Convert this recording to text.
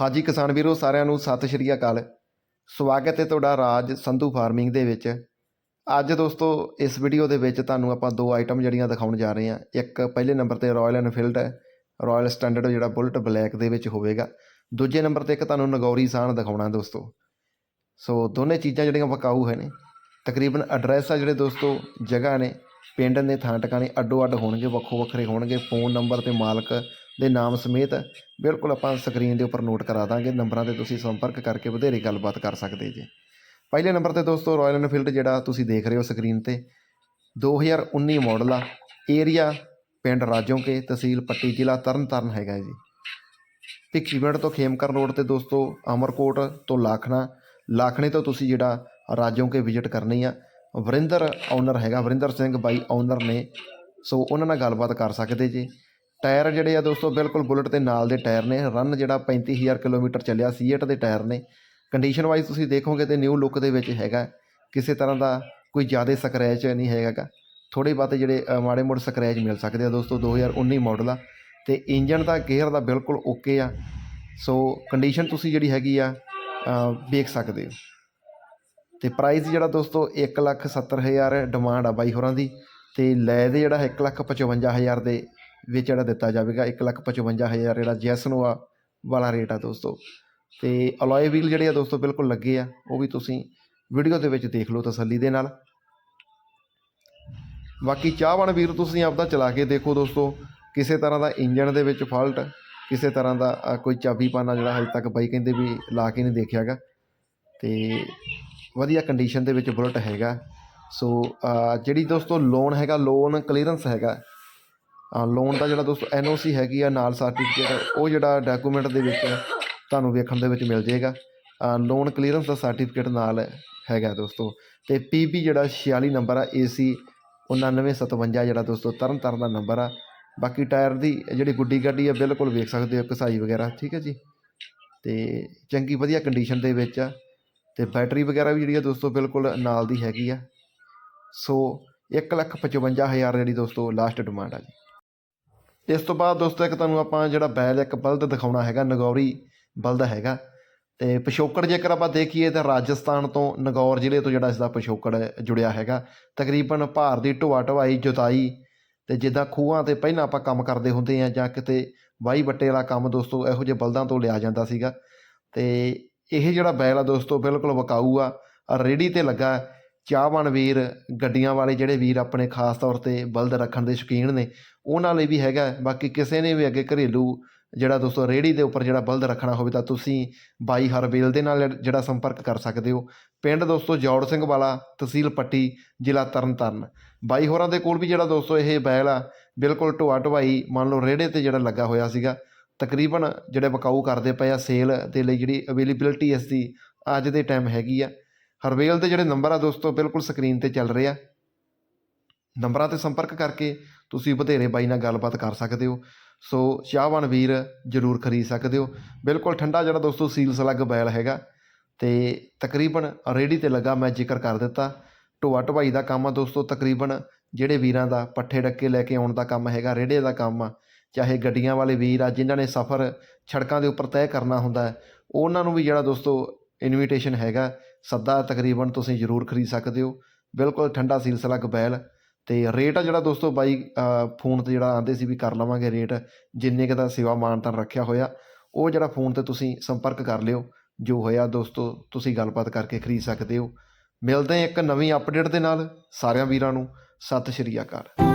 ਹਾਜੀ ਕਿਸਾਨ ਵੀਰੋ, ਸਾਰਿਆਂ ਨੂੰ ਸਤਿ ਸ਼੍ਰੀ ਅਕਾਲ। ਸਵਾਗਤ ਹੈ ਤੁਹਾਡਾ ਰਾਜ ਸੰਧੂ ਫਾਰਮਿੰਗ ਦੇ ਵਿੱਚ। ਅੱਜ ਦੋਸਤੋ, ਇਸ ਵੀਡੀਓ ਦੇ ਵਿੱਚ ਤੁਹਾਨੂੰ ਆਪਾਂ ਦੋ ਆਈਟਮ ਜਿਹੜੀਆਂ ਦਿਖਾਉਣ ਜਾ ਰਹੇ ਹਾਂ। ਇੱਕ ਪਹਿਲੇ ਨੰਬਰ ਤੇ ਰਾਇਲ ਐਨਫੀਲਡ ਹੈ। ਰਾਇਲ ਸਟੈਂਡਰਡ ਜਿਹੜਾ ਬੁਲਟ ਬਲੈਕ ਦੇ ਵਿੱਚ ਹੋਵੇਗਾ। ਦੂਜੇ ਨੰਬਰ ਤੇ ਇੱਕ ਤੁਹਾਨੂੰ ਨਗੌਰੀ ਸਾਨ ਦਿਖਾਉਣਾ ਦੋਸਤੋ। ਸੋ ਦੋਨੇ ਚੀਜ਼ਾਂ ਜਿਹੜੀਆਂ ਵਕਾਊ ਹੈ ਨੇ। ਤਕਰੀਬਨ ਐਡਰੈਸ ਆ ਜਿਹੜੇ ਦੋਸਤੋ, ਜਗ੍ਹਾ ਨੇ। ਪਿੰਡ ਨੇ ਥਾਂ ਟਿਕਾਣੇ ਅੱਡੋ ਅੱਡ ਹੋਣਗੇ ਵੱਖੋ ਵੱਖਰੇ ਹੋਣਗੇ। ਫੋਨ ਨੰਬਰ ਤੇ ਮਾਲਕ ਦੇ ਨਾਮ ਸਮੇਤ ਬਿਲਕੁਲ ਆਪਾਂ ਸਕਰੀਨ ਦੇ ਉੱਪਰ ਨੋਟ ਕਰਾ ਦਾਂਗੇ, ਨੰਬਰਾਂ ਤੇ ਤੁਸੀਂ ਸੰਪਰਕ ਕਰਕੇ ਵਧੇਰੇ ਗੱਲਬਾਤ ਕਰ ਸਕਦੇ ਜੀ। ਪਹਿਲੇ ਨੰਬਰ ਤੇ ਦੋਸਤੋ ਰਾਇਲ ਐਨਫੀਲਡ ਜਿਹੜਾ ਤੁਸੀਂ ਦੇਖ ਰਹੇ ਹੋ ਸਕਰੀਨ ਤੇ 2019 ਮਾਡਲ ਆ ਏਰੀਆ ਪਿੰਡ ਰਾਜੋਂਕੇ, ਤਹਿਸੀਲ ਪੱਟੀ ਜ਼ਿਲ੍ਹਾ ਤਰਨਤਾਰਨ ਹੈਗਾ ਜੀ। ਭਿੱਖੀਵਿੰਡ ਤੋਂ ਖੇਮਕਰ ਰੋਡ ਤੇ ਦੋਸਤੋ, ਅਮਰਕੋਟ ਤੋਂ ਲਾਖਣਾ, ਲਾਖਣੇ ਤੋਂ ਤੁਸੀਂ ਜਿਹੜਾ ਰਾਜੋਂਕੇ ਵਿਜ਼ਿਟ ਕਰਨੀ ਆ, ਵਰਿੰਦਰ ਓਨਰ ਹੈਗਾ, ਵਰਿੰਦਰ ਸਿੰਘ ਬਾਈ ਓਨਰ ਨੇ, ਸੋ ਉਹਨਾਂ ਨਾਲ ਗੱਲਬਾਤ ਕਰ ਸਕਦੇ ਜੀ। ਟਾਇਰ ਜਿਹੜੇ ਆ ਦੋਸਤੋ, ਬਿਲਕੁਲ ਬੁਲਟ ਦੇ ਨਾਲ ਦੇ ਟਾਇਰ ਨੇ। ਰਨ ਜਿਹੜਾ 35000 ਕਿਲੋਮੀਟਰ ਚੱਲਿਆ, ਸੀਏਟ ਦੇ ਟਾਇਰ ਨੇ। ਕੰਡੀਸ਼ਨ ਵਾਈਜ਼ ਤੁਸੀਂ ਦੇਖੋਗੇ ਤੇ ਨਿਊ ਲੁੱਕ ਦੇ ਵਿੱਚ ਹੈਗਾ। ਕਿਸੇ ਤਰ੍ਹਾਂ ਦਾ ਕੋਈ ਜ਼ਿਆਦਾ ਸਕਰੈਚ ਨਹੀਂ ਹੈਗਾਗਾ ਥੋੜੇ ਬਾਤੇ ਜਿਹੜੇ ਮਾੜੇ ਮੋੜ ਸਕਰੈਚ ਮਿਲ ਸਕਦੇ ਆ ਦੋਸਤੋ 2019 ਮਾਡਲ ਆ। ਤੇ ਇੰਜਨ ਦਾ ਗੇਅਰ ਦਾ ਬਿਲਕੁਲ ਓਕੇ ਆ। ਸੋ ਕੰਡੀਸ਼ਨ ਤੁਸੀਂ ਜਿਹੜੀ ਹੈਗੀ ਆ ਵੇਖ ਸਕਦੇ ਹੋ। ਤੇ ਪ੍ਰਾਈਸ ਜਿਹੜਾ ਦੋਸਤੋ 170000 ਡਿਮਾਂਡ ਆ ਬਾਈ ਹੋਰਾਂ ਦੀ। ਤੇ ਲੈ ਦੇ ਜਿਹੜਾ 155000 ਦੇ ਵਿੱਚ ਜਿਹੜਾ ਦਿੱਤਾ ਜਾਵੇਗਾ 155000 ਜਿਹੜਾ ਜੈਸਨੋਆ ਵਾਲਾ ਰੇਟ ਆ ਦੋਸਤੋ। ਤੇ ਅਲੋਏ ਵੀਲ ਜਿਹੜੇ ਆ ਦੋਸਤੋ ਬਿਲਕੁਲ ਲੱਗੇ ਆ, ਉਹ ਵੀ ਤੁਸੀਂ ਵੀਡੀਓ ਦੇ ਵਿੱਚ ਦੇਖ ਲਓ ਤਸੱਲੀ ਦੇ ਨਾਲ। ਬਾਕੀ ਚਾਹਵਾਨ ਵੀਰ, ਤੁਸੀਂ ਆਪਦਾ ਚਲਾ ਕੇ ਦੇਖੋ ਦੋਸਤੋ, ਕਿਸੇ ਤਰ੍ਹਾਂ ਦਾ ਇੰਜਨ ਦੇ ਵਿੱਚ ਫਾਲਟ ਕਿਸੇ ਤਰ੍ਹਾਂ ਦਾ ਕੋਈ ਚਾਬੀ ਪਾਣਾ ਜਿਹੜਾ ਹਜੇ ਤੱਕ ਬਾਈ ਕਹਿੰਦੇ ਵੀ ਲਾ ਕੇ ਨਹੀਂ ਦੇਖਿਆਗਾ ਤੇ ਵਧੀਆ ਕੰਡੀਸ਼ਨ ਦੇ ਵਿੱਚ ਬੁਲਟ ਹੈਗਾ। ਸੋ ਜਿਹੜੀ ਦੋਸਤੋ ਲੋਨ ਹੈਗਾ ਲੋਨ ਕਲੀਅਰੈਂਸ ਹੈਗਾ ਲੋਨ ਦਾ ਜਿਹੜਾ ਦੋਸਤੋ ਐਨਓਸੀ ਹੈਗੀ ਆ, ਨਾਲ ਸਰਟੀਫਿਕੇਟ ਉਹ ਜਿਹੜਾ ਡਾਕੂਮੈਂਟ ਦੇ ਵਿੱਚ ਤੁਹਾਨੂੰ ਵੇਖਣ ਦੇ ਵਿੱਚ ਮਿਲ ਜਾਏਗਾ। ਲੋਨ ਕਲੀਅਰੈਂਸ ਦਾ ਸਰਟੀਫਿਕੇਟ ਨਾਲ ਹੈਗਾ ਦੋਸਤੋ। ਤੇ ਪੀਬੀ ਜਿਹੜਾ 46 ਨੰਬਰ ਆ ਏਸੀ 9957 ਜਿਹੜਾ ਦੋਸਤੋ ਤਰਨ ਤਾਰਨ ਦਾ ਨੰਬਰ ਆ। ਬਾਕੀ ਟਾਇਰ ਦੀ ਜਿਹੜੀ ਗੁੱਡੀ ਗੱਡੀ ਆ, ਬਿਲਕੁਲ ਵੇਖ ਸਕਦੇ ਹੋ, ਕਸਾਈ ਵਗੈਰਾ, ਠੀਕ ਹੈ ਜੀ? ਤੇ ਚੰਗੀ ਵਧੀਆ ਕੰਡੀਸ਼ਨ ਦੇ ਵਿੱਚ ਆ। ਤੇ ਬੈਟਰੀ ਵਗੈਰਾ ਵੀ ਜਿਹੜੀ ਆ ਦੋਸਤੋ, ਬਿਲਕੁਲ ਨਾਲ ਦੀ ਹੈਗੀ ਆ। ਸੋ 155000 ਜਿਹੜੀ ਦੋਸਤੋ ਲਾਸਟ ਡਿਮਾਂਡ ਆ ਜੀ। ਇਸ ਤੋਂ ਬਾਅਦ ਦੋਸਤੋ, ਇੱਕ ਤੁਹਾਨੂੰ ਆਪਾਂ ਜਿਹੜਾ ਬੈਲ, ਇੱਕ ਬਲਦ ਦਿਖਾਉਣਾ ਹੈਗਾ, ਨਗੌਰੀ ਬਲਦ ਹੈਗਾ। ਤੇ ਪਿਛੋਕੜ ਜੇਕਰ ਆਪਾਂ ਦੇਖੀਏ, ਤਾਂ ਰਾਜਸਥਾਨ ਤੋਂ ਨਗੌਰ ਜ਼ਿਲ੍ਹੇ ਤੋਂ ਜਿਹੜਾ ਇਸ ਦਾ ਪਿਛੋਕੜ ਜੁੜਿਆ ਹੈਗਾ। ਤਕਰੀਬਨ ਭਾਰ ਦੀ ਢੋਆ ਢਵਾਈ ਜੁਤਾਈ ਤੇ ਜਿੱਦਾਂ ਖੂਹਾਂ ਤੇ ਪਹਿਲਾਂ ਆਪਾਂ ਕੰਮ ਕਰਦੇ ਹੁੰਦੇ ਆ ਜਾਂ ਕਿਤੇ ਵਾਈ ਬੱਟੇ ਵਾਲਾ ਕੰਮ ਦੋਸਤੋ, ਇਹੋ ਜਿਹੇ ਬਲਦਾਂ ਤੋਂ ਲਿਆ ਜਾਂਦਾ ਸੀਗਾ। ਤੇ ਇਹ ਜਿਹੜਾ ਬੈਲ ਆ ਦੋਸਤੋ, ਬਿਲਕੁਲ ਵਕਾਊ ਆ ਰੇੜੀ ਤੇ ਲੱਗਾ। ਚਾਹਵਾਨ ਵੀਰ ਗੱਡੀਆਂ ਵਾਲੇ ਜਿਹੜੇ ਵੀਰ ਆਪਣੇ ਖਾਸ ਤੌਰ ਤੇ ਬਲਦ ਰੱਖਣ ਦੇ ਸ਼ੌਕੀਨ ਨੇ, ਉਹਨਾਂ ਲਈ ਵੀ ਹੈਗਾ ਬਾਕੀ ਕਿਸੇ ਨੇ ਵੀ ਅੱਗੇ ਘਰੇਲੂ ਜਿਹੜਾ ਦੋਸਤੋ ਰੇੜੀ ਦੇ ਉੱਪਰ ਜਿਹੜਾ ਬਲਦ ਰੱਖਣਾ ਹੋਵੇ ਤਾਂ ਤੁਸੀਂ ਬਾਈ ਹਰਬੇਲ ਦੇ ਨਾਲ ਜਿਹੜਾ ਸੰਪਰਕ ਕਰ ਸਕਦੇ ਹੋ। ਪਿੰਡ ਦੋਸਤੋ ਜੌੜ ਸਿੰਘ ਵਾਲਾ, ਤਹਿਸੀਲ ਪੱਟੀ, ਜ਼ਿਲ੍ਹਾ ਤਰਨਤਾਰਨ। ਬਾਈ ਹੋਰਾਂ ਦੇ ਕੋਲ ਵੀ ਜਿਹੜਾ ਦੋਸਤੋ ਇਹ ਬੈਲ ਆ, ਬਿਲਕੁਲ ਢੋਆ ਢਵਾਈ ਮੰਨ ਲਓ ਰੇੜੇ ਤੇ ਜਿਹੜਾ ਲੱਗਾ ਹੋਇਆ ਸੀਗਾ, ਤਕਰੀਬਨ ਜਿਹੜੇ ਬਕਾਊ ਕਰਦੇ ਪਏ ਆ ਸੇਲ ਦੇ ਲਈ ਜਿਹੜੀ ਅਵੇਲੇਬਿਲਟੀ ਇਸ ਦੀ ਅੱਜ ਦੇ ਟਾਈਮ ਹੈਗੀ ਆ। ਹਰਵੇਲ ਦੇ ਜਿਹੜੇ ਨੰਬਰ ਆ ਦੋਸਤੋ, ਬਿਲਕੁਲ ਸਕਰੀਨ ਤੇ ਚੱਲ ਰਹੇ ਆ। ਨੰਬਰਾਂ ਤੇ ਸੰਪਰਕ ਕਰਕੇ ਤੁਸੀਂ ਵਧੇਰੇ ਬਾਈ ਨਾਲ ਗੱਲਬਾਤ ਕਰ ਸਕਦੇ ਹੋ। ਸੋ ਚਾਹਵਾਨ ਵੀਰ ਜਰੂਰ ਖਰੀਦ ਸਕਦੇ ਹੋ। ਬਿਲਕੁਲ ਠੰਡਾ ਜਿਹੜਾ ਦੋਸਤੋ ਸੀਲ ਸਲੱਗ ਬੈਲ ਹੈਗਾ। ਤੇ ਤਕਰੀਬਨ ਰੇੜੀ ਤੇ ਲੱਗਾ ਮੈਂ ਜ਼ਿਕਰ ਕਰ ਦਿੱਤਾ। ਢੋਆ ਢਵਾਈ ਦਾ ਕੰਮ ਆ ਦੋਸਤੋ, ਤਕਰੀਬਨ ਜਿਹੜੇ ਵੀਰਾਂ ਦਾ ਪੱਠੇ ਡੱਕੇ ਲੈ ਕੇ ਆਉਣ ਦਾ ਕੰਮ ਹੈਗਾ ਰੇੜੇ ਦਾ ਕੰਮ ਆ, ਚਾਹੇ ਗੱਡੀਆਂ ਵਾਲੇ ਵੀਰ ਆ, ਜਿਨ੍ਹਾਂ ਨੇ ਸਫ਼ਰ ਸੜਕਾਂ ਦੇ ਉੱਪਰ ਤੈਅ ਕਰਨਾ ਹੁੰਦਾ ਉਹਨਾਂ ਨੂੰ ਵੀ ਜਿਹੜਾ ਦੋਸਤੋ ਇਨਵੀਟੇਸ਼ਨ ਹੈਗਾ ਸੱਦਾ ਤਕਰੀਬਨ ਤੁਸੀਂ ਜ਼ਰੂਰ ਖਰੀਦ ਸਕਦੇ ਹੋ। ਬਿਲਕੁਲ ਠੰਡਾ ਸਿਲਸਿਲਾ ਸਲੱਗ ਬੈਲ ਤੇ ਰੇਟ ਆ ਜਿਹੜਾ ਦੋਸਤੋ ਬਾਈ ਫੋਨ ਤੇ ਜਿਹੜਾ ਆਂਦੇ ਸੀ ਵੀ ਕਰ ਲਵਾਂਗੇ ਰੇਟ, ਜਿੰਨੇ ਕੁ ਦਾ ਸੇਵਾ ਮਾਨਤਾਨ ਰੱਖਿਆ ਹੋਇਆ, ਉਹ ਜਿਹੜਾ ਫੋਨ ਤੇ ਤੁਸੀਂ ਸੰਪਰਕ ਕਰ ਲਿਓ, ਜੋ ਹੋਇਆ ਦੋਸਤੋ ਤੁਸੀਂ ਗੱਲਬਾਤ ਕਰਕੇ ਖਰੀਦ ਸਕਦੇ ਹੋ। ਮਿਲਦੇ ਹਾਂ ਇੱਕ ਨਵੀਂ ਅਪਡੇਟ ਦੇ ਨਾਲ, ਸਾਰਿਆਂ ਵੀਰਾਂ ਨੂੰ, ਸਤਿ ਸ਼੍ਰੀ ਅਕਾਲ।